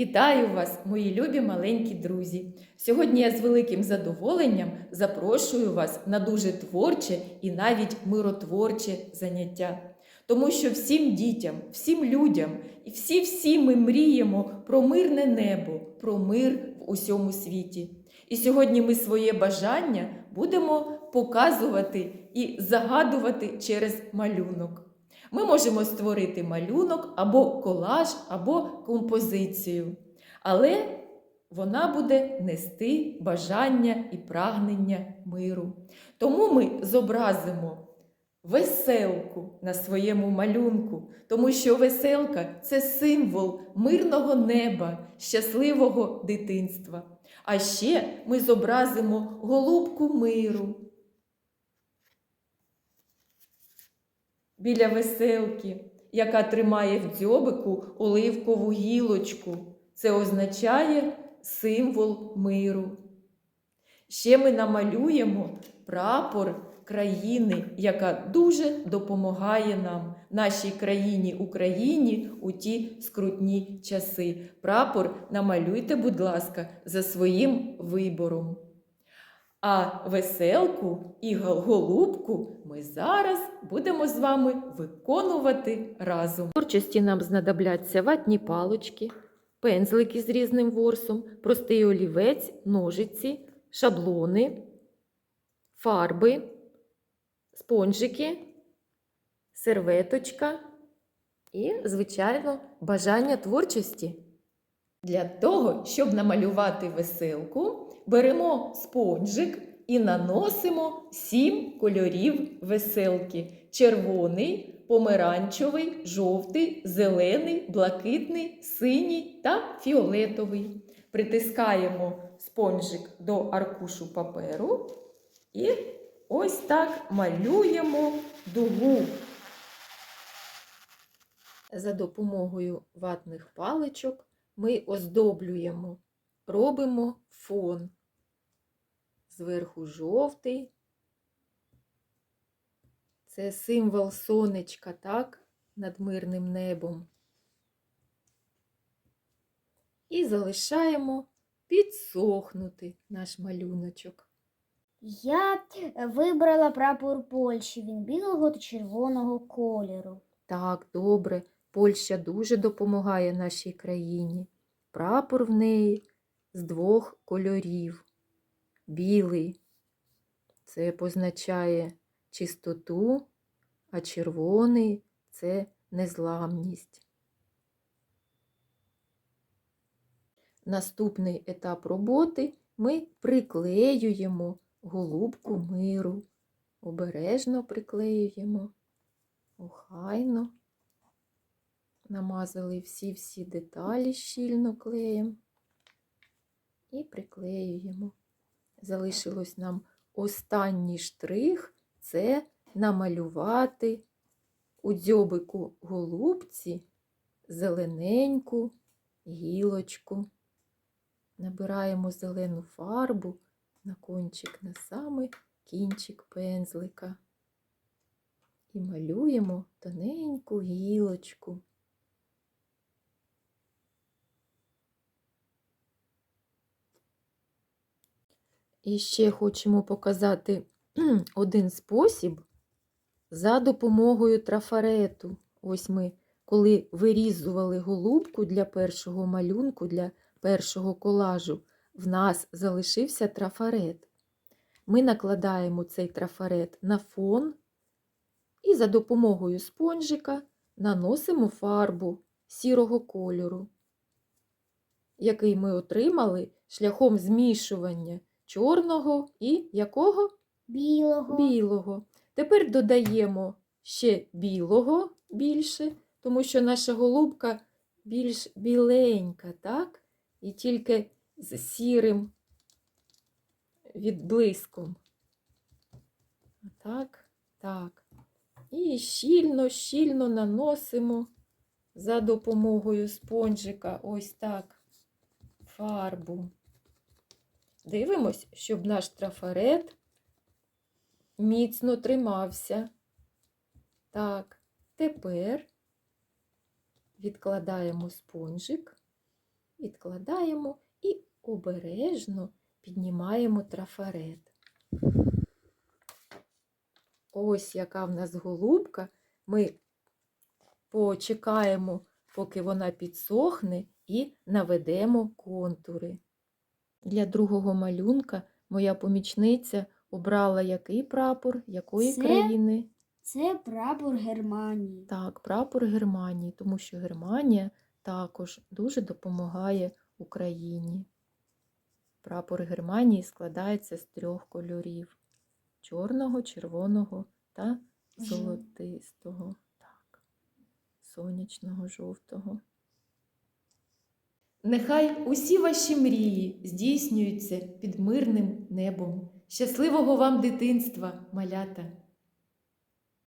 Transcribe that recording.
Вітаю вас, мої любі маленькі друзі! Сьогодні я з великим задоволенням запрошую вас на дуже творче і навіть миротворче заняття. Тому що всім дітям, всім людям і всі-всі ми мріємо про мирне небо, про мир в усьому світі. І сьогодні ми своє бажання будемо показувати і загадувати через малюнок. Ми можемо створити малюнок або колаж, або композицію. Але вона буде нести бажання і прагнення миру. Тому ми зобразимо веселку на своєму малюнку, тому що веселка це символ мирного неба, щасливого дитинства. А ще ми зобразимо голубку миру. Біля веселки, яка тримає в дзьобику оливкову гілочку. Це означає символ миру. Ще ми намалюємо прапор країни, яка дуже допомагає нам, нашій країні Україні у ті скрутні часи. Прапор намалюйте, будь ласка, за своїм вибором. А веселку і голубку ми зараз будемо з вами виконувати разом. Творчості нам знадобляться ватні палочки, пензлики з різним ворсом, простий олівець, ножиці, шаблони, фарби, спонжики, серветочка і, звичайно, бажання творчості. Для того, щоб намалювати веселку, беремо спонжик і наносимо сім кольорів веселки: червоний, помаранчевий, жовтий, зелений, блакитний, синій та фіолетовий. Притискаємо спонжик до аркушу паперу і ось так малюємо дугу. За допомогою ватних паличок ми оздоблюємо, робимо фон. Зверху жовтий. Це символ сонечка, так, над мирним небом. І залишаємо підсохнути наш малюночок. Я вибрала прапор Польщі. Він білого та червоного кольору. Так, добре, Польща дуже допомагає нашій країні. Прапор в неї з двох кольорів. Білий це позначає чистоту, а червоний це незламність. Наступний етап роботи ми приклеюємо голубку миру. Обережно приклеюємо, охайно. Намазали всі-всі деталі щільно клеєм і приклеюємо. Залишилось нам останній штрих це намалювати у дзьобику голубці зелененьку гілочку. Набираємо зелену фарбу на кончик, на самий кінчик пензлика. І малюємо тоненьку гілочку. І ще хочемо показати один спосіб за допомогою трафарету. Ось ми, коли вирізували голубку для першого малюнку, для першого колажу, в нас залишився трафарет. Ми накладаємо цей трафарет на фон і за допомогою спонжика наносимо фарбу сірого кольору, який ми отримали шляхом змішування чорного і якого? Білого. Білого. Тепер додаємо ще білого більше, тому що наша голубка більш біленька, так? І тільки з сірим відблиском. Так, так. І щільно, щільно наносимо за допомогою спонжика ось так фарбу. Дивимось, щоб наш трафарет міцно тримався. Так, тепер відкладаємо спонжик відкладаємо і обережно піднімаємо трафарет. Ось яка в нас голубка. Ми почекаємо, поки вона підсохне, і наведемо контури. Для другого малюнка моя помічниця обрала який прапор, якої Це країни? Це прапор Германії. Так, прапор Германії, тому що Германія також дуже допомагає Україні. Прапор Германії складається з трьох кольорів: чорного, червоного та золотистого. Так, сонячного жовтого. Нехай усі ваші мрії здійснюються під мирним небом. Щасливого вам дитинства, малята!